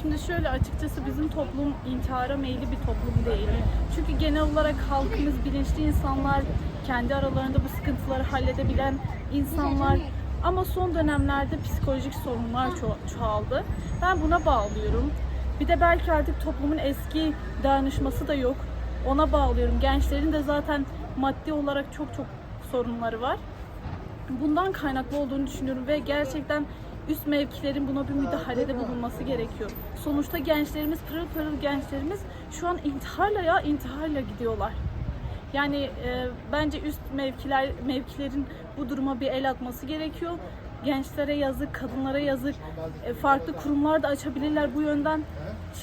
Şimdi şöyle açıkçası bizim toplum intihara meyilli bir toplum değil. Çünkü genel olarak halkımız bilinçli insanlar, kendi aralarında bu sıkıntıları halledebilen insanlar. Ama son dönemlerde psikolojik sorunlar ço- çoğaldı. Ben buna bağlıyorum. Bir de belki artık toplumun eski dayanışması da yok. Ona bağlıyorum. Gençlerin de zaten maddi olarak çok çok sorunları var bundan kaynaklı olduğunu düşünüyorum ve gerçekten üst mevkilerin buna bir müdahalede bulunması gerekiyor. Sonuçta gençlerimiz, pırıl pırıl gençlerimiz şu an intiharla ya intiharla gidiyorlar. Yani e, bence üst mevkiler mevkilerin bu duruma bir el atması gerekiyor. Gençlere yazık, kadınlara yazık. E, farklı kurumlar da açabilirler bu yönden.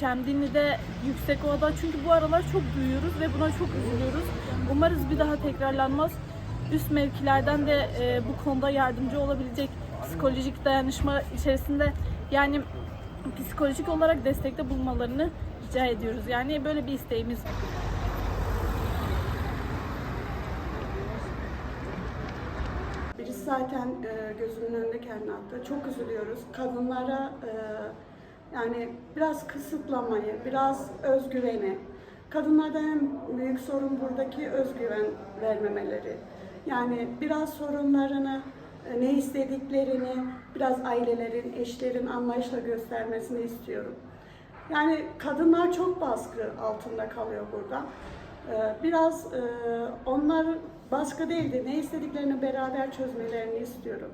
Şemdinli'de, Yüksekova'da çünkü bu aralar çok duyuyoruz ve buna çok üzülüyoruz. Umarız bir daha tekrarlanmaz üst mevkilerden de e, bu konuda yardımcı olabilecek psikolojik dayanışma içerisinde yani psikolojik olarak destekte bulmalarını rica ediyoruz. Yani böyle bir isteğimiz var. Birisi zaten e, gözümün önünde kendini attı. Çok üzülüyoruz. Kadınlara e, yani biraz kısıtlamayı, biraz özgüveni. Kadınlarda en büyük sorun buradaki özgüven vermemeleri. Yani biraz sorunlarını, ne istediklerini biraz ailelerin, eşlerin anlayışla göstermesini istiyorum. Yani kadınlar çok baskı altında kalıyor burada. Ee, Biraz e, onlar baskı değil de ne istediklerini beraber çözmelerini istiyorum.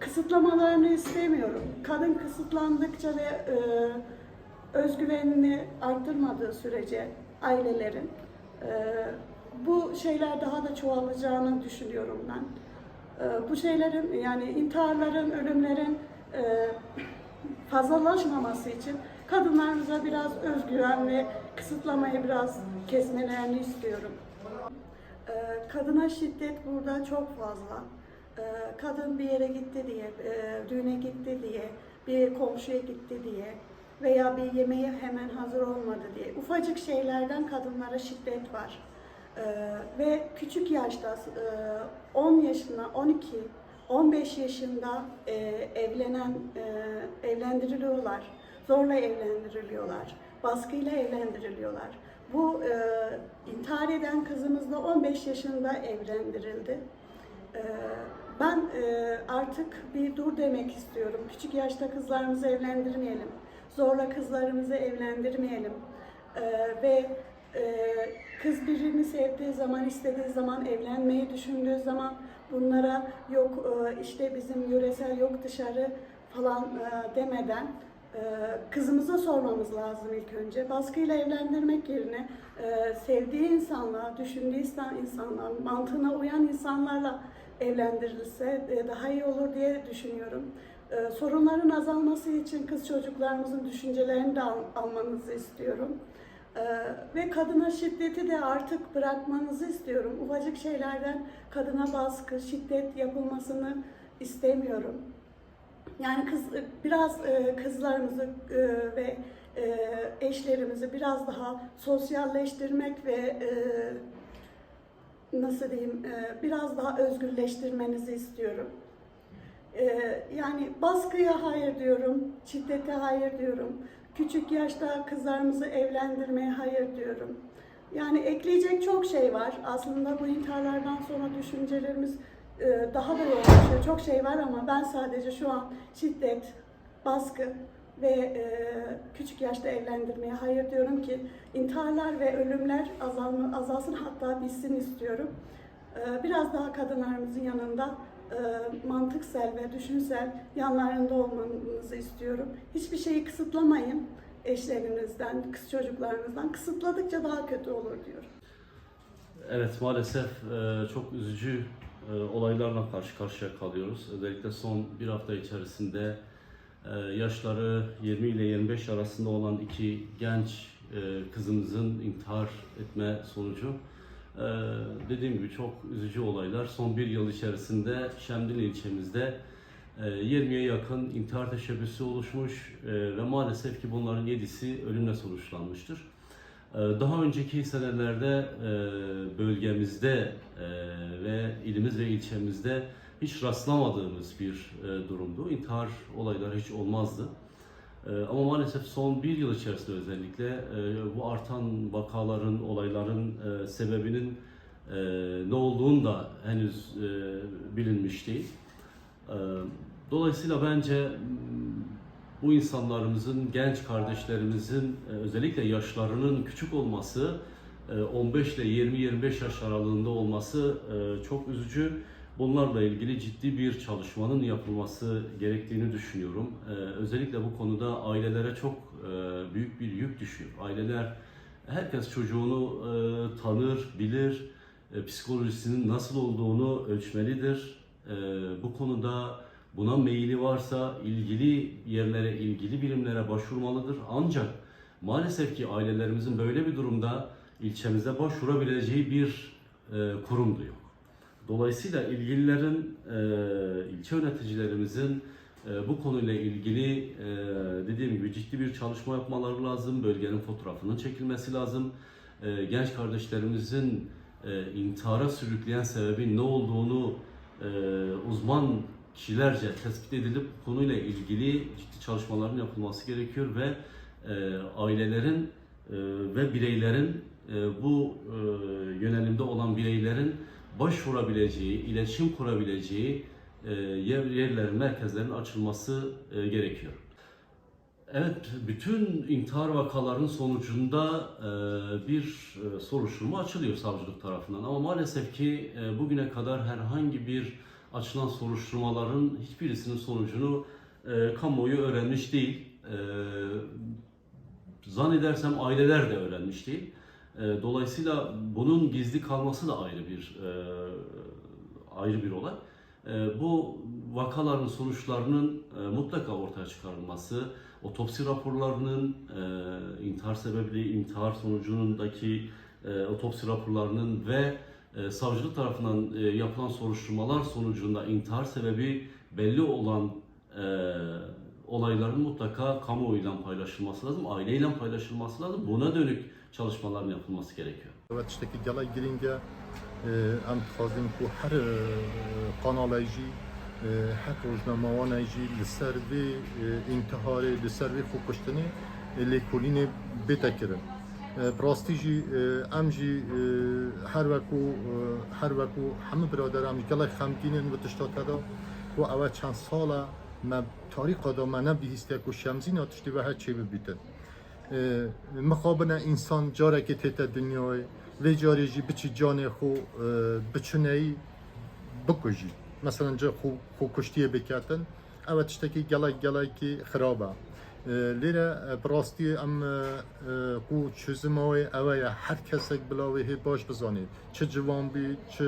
Kısıtlamalarını istemiyorum. Kadın kısıtlandıkça ve e, özgüvenini arttırmadığı sürece ailelerin e, bu şeyler daha da çoğalacağını düşünüyorum ben. Ee, Bu şeylerin yani intiharların, ölümlerin e, fazlalaşmaması için kadınlarımıza biraz özgüven ve kısıtlamayı biraz kesmelerini istiyorum. Ee, Kadına şiddet burada çok fazla. Ee, Kadın bir yere gitti diye, e, düğüne gitti diye, bir komşuya gitti diye veya bir yemeğe hemen hazır olmadı diye. Ufacık şeylerden kadınlara şiddet var. Ee, Ve küçük yaşta, e, 10 yaşına, 12, 15 yaşında e, evlenen, e, evlendiriliyorlar. Zorla evlendiriliyorlar. Baskıyla evlendiriliyorlar. Bu e, intihar eden kızımız da 15 yaşında evlendirildi. E, ben e, artık bir dur demek istiyorum. Küçük yaşta kızlarımızı evlendirmeyelim. Zorla kızlarımızı evlendirmeyelim. E, ve e, kız birini sevdiği zaman, istediği zaman, evlenmeyi düşündüğü zaman bunlara yok e, işte bizim yöresel yok dışarı falan e, demeden e, kızımıza sormamız lazım ilk önce. Baskıyla evlendirmek yerine sevdiği insanla, düşündüğü insan- insanla, mantığına uyan insanlarla evlendirilse daha iyi olur diye düşünüyorum. Sorunların azalması için kız çocuklarımızın düşüncelerini de al- almanızı istiyorum. Ee, ve kadına şiddeti de artık bırakmanızı istiyorum. Ufacık şeylerden kadına baskı, şiddet yapılmasını istemiyorum. Yani kız biraz e, kızlarımızı e, ve e, eşlerimizi biraz daha sosyalleştirmek ve nasıl diyeyim biraz daha özgürleştirmenizi istiyorum. Yani baskıya hayır diyorum, şiddete hayır diyorum. Küçük yaşta kızlarımızı evlendirmeye hayır diyorum. Yani ekleyecek çok şey var. Aslında bu intiharlardan sonra düşüncelerimiz e, daha da yoğunlaşıyor. Çok şey var ama ben sadece şu an şiddet, baskı ve e, küçük yaşta evlendirmeye hayır diyorum ki intiharlar ve ölümler azalma, azalsın hatta bitsin istiyorum. Ee, Biraz daha kadınlarımızın yanında e, mantıksal ve düşünsel yanlarında olmanızı istiyorum. Hiçbir şeyi kısıtlamayın eşlerinizden, kız çocuklarınızdan. Kısıtladıkça daha kötü olur diyorum. Evet maalesef e, çok üzücü e, olaylarla karşı karşıya kalıyoruz. Özellikle son bir hafta içerisinde e, yaşları 20 ile 25 arasında olan iki genç e, kızımızın intihar etme sonucu e, dediğim gibi çok üzücü olaylar. Son bir yıl içerisinde Şemdinli ilçemizde e, 20'ye yakın intihar teşebbüsü oluşmuş e, ve maalesef ki bunların 7'si ölümle sonuçlanmıştır. Ee, Daha önceki senelerde e, bölgemizde e, ve ilimiz ve ilçemizde hiç rastlamadığımız bir e, durumdu. İntihar olayları hiç olmazdı. E, ama maalesef son bir yıl içerisinde özellikle e, bu artan vakaların, olayların e, sebebinin e, ne olduğunu da henüz bilinmiş değil. Dolayısıyla bence bu insanlarımızın, genç kardeşlerimizin özellikle yaşlarının küçük olması, e, 15 ile 20-25 yaş aralığında olması çok üzücü. Bunlarla ilgili ciddi bir çalışmanın yapılması gerektiğini düşünüyorum. E, Özellikle bu konuda ailelere çok e, büyük bir yük düşüyor. Aileler, herkes çocuğunu e, tanır, bilir, e, psikolojisinin nasıl olduğunu ölçmelidir. E, Bu konuda buna meyili varsa ilgili yerlere, ilgili birimlere başvurmalıdır. Ancak maalesef ki ailelerimizin böyle bir durumda ilçemize başvurabileceği bir e, kurum da. Dolayısıyla ilgililerin, e, ilçe yöneticilerimizin e, bu konuyla ilgili e, dediğim gibi ciddi bir çalışma yapmaları lazım. Bölgenin fotoğrafının çekilmesi lazım. E, genç kardeşlerimizin e, intihara sürükleyen sebebin ne olduğunu e, uzman kişilerce tespit edilip konuyla ilgili ciddi çalışmaların yapılması gerekiyor ve e, ailelerin e, ve bireylerin e, bu e, yönelimde olan bireylerin başvurabileceği, iletişim kurabileceği e, yer, yerlerin, merkezlerin açılması e, gerekiyor. Evet, bütün intihar vakalarının sonucunda e, bir soruşturma açılıyor savcılık tarafından ama maalesef ki bugüne kadar herhangi bir açılan soruşturmaların hiçbirisinin sonucunu kamuoyu öğrenmiş değil. Zannedersem aileler de öğrenmiş değil. E, dolayısıyla bunun gizli kalması da ayrı bir e, ayrı bir olay. E, bu vakaların sonuçlarının e, mutlaka ortaya çıkarılması, otopsi raporlarının, e, intihar sebebi, intihar sonucundaki otopsi raporlarının ve savcılık tarafından yapılan soruşturmalar sonucunda intihar sebebi belli olan olayların mutlaka kamuoyuyla paylaşılması lazım, aileyle paylaşılması lazım. Buna dönük çalışmaların yapılması gerekiyor. Evet, işte gelay girince em dixwazim ku e, her kanala e, her rojnamewana jî li ser vê întiharê li ser vê xwepuştinê lêkolînê her wekû her wekû hemû biraderan jî gelek xemgînên û tişta te de ku ew e çend sala me tarîqa da me nebihîstiye ku şemzîna tiştî ve her çêbibîtin. مخابن انسان جاره که تیتا دنیای و جاری جی بچی جان خو بچونه ای بکجی مثلا جا خو, خو کشتیه بکتن او تشتکی گلای گلای که خرابه لیره براستی ام کو چزمای اوه هر کسک بلاوه هی باش بزانید چه جوان بید چه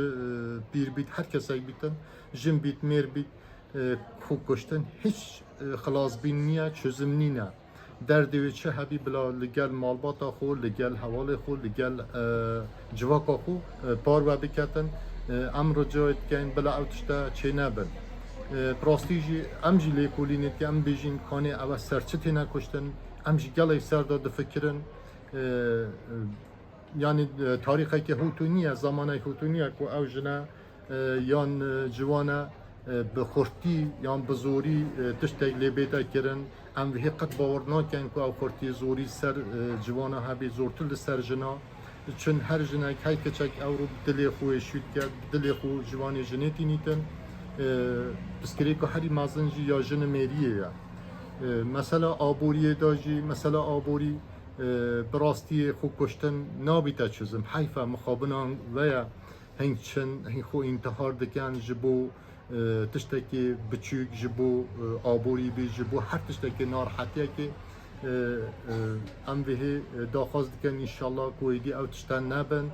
بیر بید هر کسک بیتن جن بید میر بید خو کشتن هیچ خلاص بین نیه چزم نینه دردی چه هبی بلا لگل مالباتا خو لگل حوال خو لگل جواکا خو پار و بکتن ام رجایت کن بلا اوتشتا چه نبن پراستیجی ام جی لیکولینت که ام بیجین کانی او سرچتی نکشتن ام جی گلی سر داد فکرن yani tarihi ki hutuniye zamanı hutuniye ku ev jine yan civana به خورتی یا به زوری تشتک لبیده کرن ام وی قد باور نکن که او خورتی زوری سر جوانا هبی زورتل سر جنا چون هر جنا که کچک او رو دل خو شید کرد دل خو جوانی جنیتی نیتن بسکری که هری مازنجی یا جن میریه یا مثلا آبوری داجی مثلا آبوری براستی خو کشتن نابیتا چیزم حیفه مخابنان و یا هنگ چن هنگ خو انتحار دکن جبو تشتکی بچوک جبو آبوری بی جبو هر تشتکی ناراحتیه که ام به داخواست دکن انشالله کویدی او تشتن نبن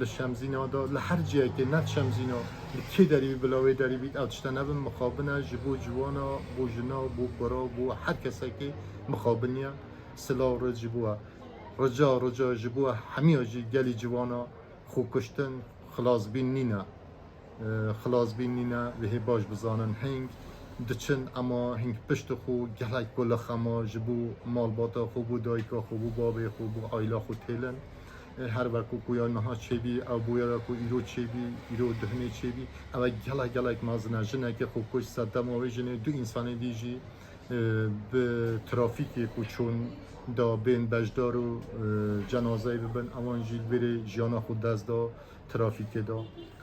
لشمزینا دا لهر جیه که نت شمزینا کی داری بلاوی داری بید او تشتن نبن مخابنه جبو جوانا بو جنا بو برا بو هر کسی که مخابنیه سلا رو جبوه رجا رجا جبوه همه جی گلی جوانا خو کشتن خلاص بین نینه خلاص بینینا و هی باش بزانن هنگ دچن اما هنگ پشت خو گلک گل خما جبو مال باتا خو بو دایکا خو بو بابی خو بو آیلا خو تیلن هر وکو کویا نها چی بی او بویا کو ایرو چی بی ایرو دهنه چی بی او گلک گلک مازنه جنه که خو کش صدم و جنه دو انسان دیجی به ترافیکی که چون دا بین بجدار و جنازه ببن اوان جیل بره جیانا خود دست دا ترافیک دا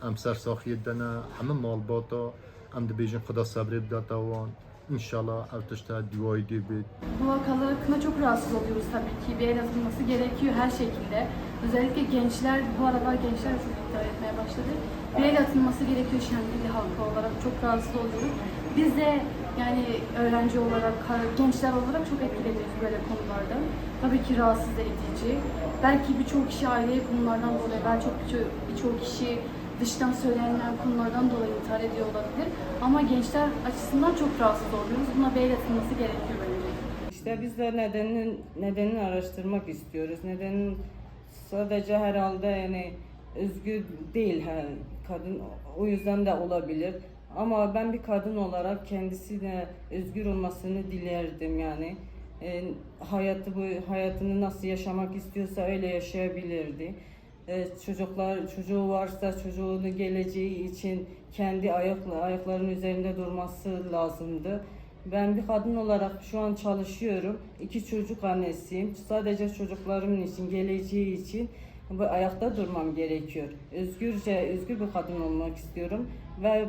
ام سرساخی دنه همه مال باتا ام ده بیجن خدا صبر بداتا وان انشالله اوتشتا دیوای دی بید Bu vakalar hakkında çok rahatsız oluyoruz tabii ki. Bir el atılması gerekiyor her şekilde. Özellikle gençler, bu aralar gençler çok iddia etmeye başladı. Bir el atılması gerekiyor Şendilli halkı olarak. Çok rahatsız oluyoruz. Biz de yani öğrenci olarak, gençler olarak çok etkileniyoruz böyle konularda. Tabii ki rahatsız edici. Belki birçok kişi aile konulardan dolayı, belki çok birçok birçok kişi dıştan söylenen konulardan dolayı intihar ediyor olabilir. Ama gençler açısından çok rahatsız oluyoruz. Buna atılması gerekiyor bence. İşte biz de nedenini, nedenini araştırmak istiyoruz. Nedenin sadece herhalde yani özgür değil her kadın. O yüzden de olabilir. Ama ben bir kadın olarak kendisine özgür olmasını dilerdim yani. E, hayatı bu hayatını nasıl yaşamak istiyorsa öyle yaşayabilirdi. E, çocuklar çocuğu varsa çocuğunu geleceği için kendi ayakla ayaklarının üzerinde durması lazımdı. Ben bir kadın olarak şu an çalışıyorum. İki çocuk annesiyim. Sadece çocuklarımın için, geleceği için bu ayakta durmam gerekiyor. Özgürce, özgür bir kadın olmak istiyorum. Ve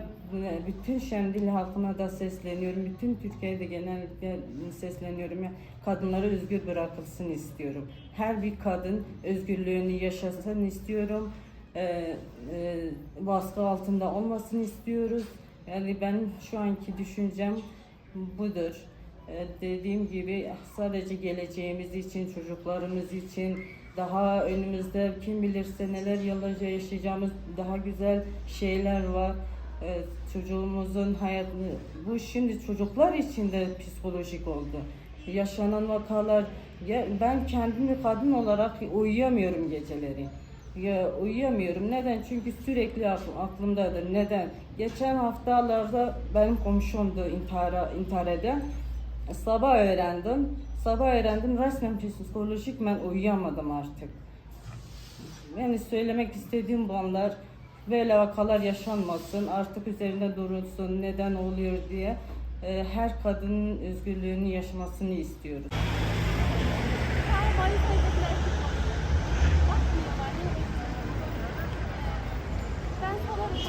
bütün Şemdil halkına da sesleniyorum. Bütün Türkiye'de genellikle sesleniyorum. Kadınlara özgür bırakılsın istiyorum. Her bir kadın özgürlüğünü yaşasın istiyorum. Ee, e, baskı altında olmasını istiyoruz. Yani ben şu anki düşüncem budur. Ee, dediğim gibi sadece geleceğimiz için, çocuklarımız için, daha önümüzde kim bilirse neler yıllarca yaşayacağımız daha güzel şeyler var. Ee, çocuğumuzun hayatını, bu şimdi çocuklar için de psikolojik oldu. Yaşanan vakalar, ya ben kendim bir kadın olarak uyuyamıyorum geceleri. Ya uyuyamıyorum. Neden? Çünkü sürekli akl- aklımdadır. Neden? Geçen haftalarda benim komşumdu intihara, intihar eden. Sabah öğrendim. Sabah öğrendim. Resmen psikolojik ben uyuyamadım artık. Yani söylemek istediğim bu anlar böyle vakalar yaşanmasın. Artık üzerinde durulsun. Neden oluyor diye. Ee, Her kadının özgürlüğünü yaşamasını istiyoruz.